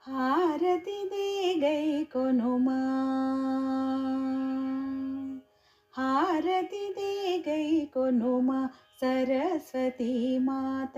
हारति देग कोुमा हारेग कोुमा सरस्वती मा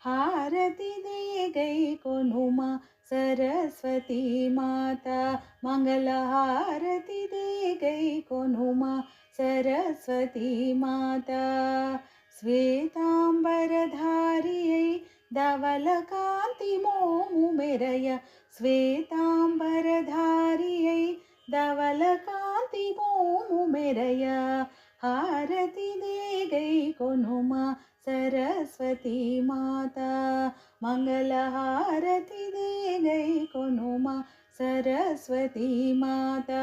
हारति देग को नु सरस्वती मता। मङ्गला हार देग कोुमा सरस्वती मता। श्वेताम्बरधारि धल काति मोम् मेरया श्वेताम्बरधारियै धवल काति मोम सरस्वती माता मङ्गलहारति हारती देग सरस्वती माता।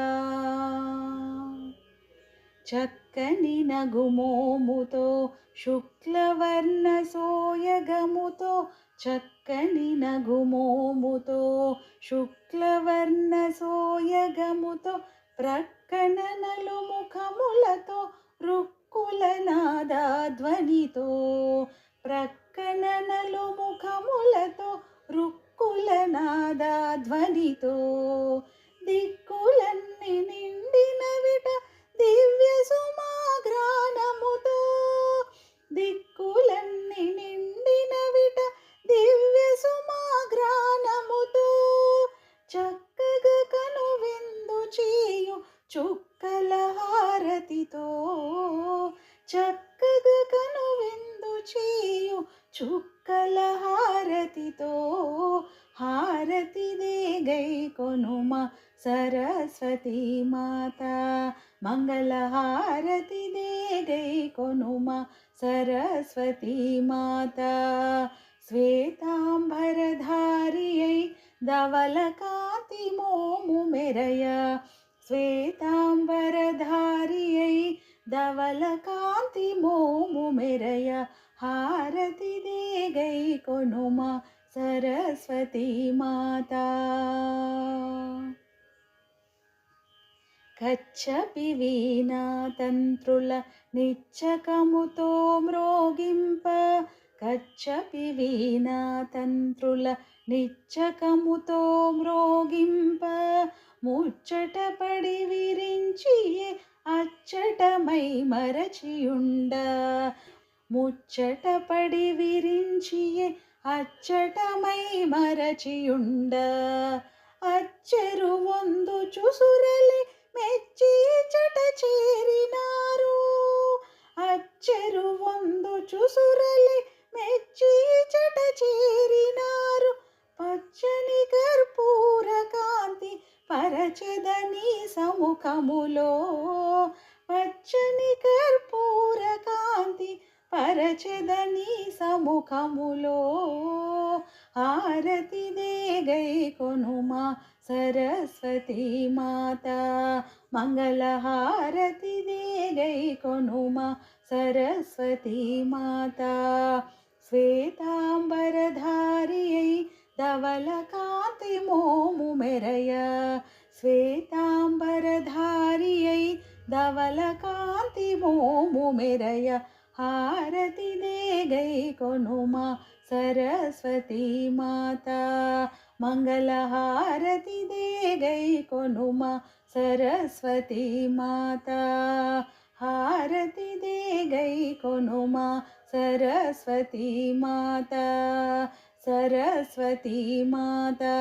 చక్కని నగుమోముతో శుక్లవర్ణ సోయగముతో చక్కని నగుమోముతో శుక్లవర్ణ సోయగముతో ప్రక్కన నలుముఖములతో రుక్కుల నాదాధ్వనితో ప్రక్కన నలుముఖములతో రుక్కుల నాదాధ్వనితో దిక్కులన్నీ దిక్కులన్నీ నిండిన విట దివ్య సుమాగ్రానముతో చక్కగా కను విందు చేయు చుక్కల హారతితో చక్కగా కను విందు చేయు చుక్కల హారతితో హారతి దేగై కొనుమ सरस्वती माता मंगल हारती दे गई कोनुमा, सरस्वती माता। श्वेताम्बरधारियै मेरया मोमु मेरय। धवल कांति मोमु मेरया। हारति दे गई कोनुमा, सरस्वती माता। కచ్చపి వీణాతంత్రుల నిచ్చకముతో మ్రోగింప. కచ్చపి వీణాతంత్రుల నిచ్చకముతో మ్రోగింప. ముచ్చటపడి విరించి అచ్చటమై మరచియుండ. ముచ్చటపడి విరించి అచ్చటమై మరచియుండ. అచ్చరు వందు చుసురలి మెచ్చి చట చేరినారు. అచ్చరు వందు చుసురలి మెచ్చి చట చేరినారు. పచ్చని కర్పూర కాంతి పరచదని సముఖములో. పచ్చని కర్పూర కాంతి పరచదని సముఖములో. गई कोनुमा, सरस्वती माता। मंगल हारती दे गई कोनुमा, सरस्वती माता। श्वेताम्बरधारियै धवलकान्ति मोमु मेरय। धवल धवलकान्ति मोमु मेरय। हारती दे गई कोनुमा, सरस्वती माता। मङ्गलहारति हारती देग सरस्वती माता। हारति देग कोमा सरस्वती माता। सरस्वती माता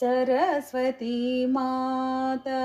सरस्वती माता।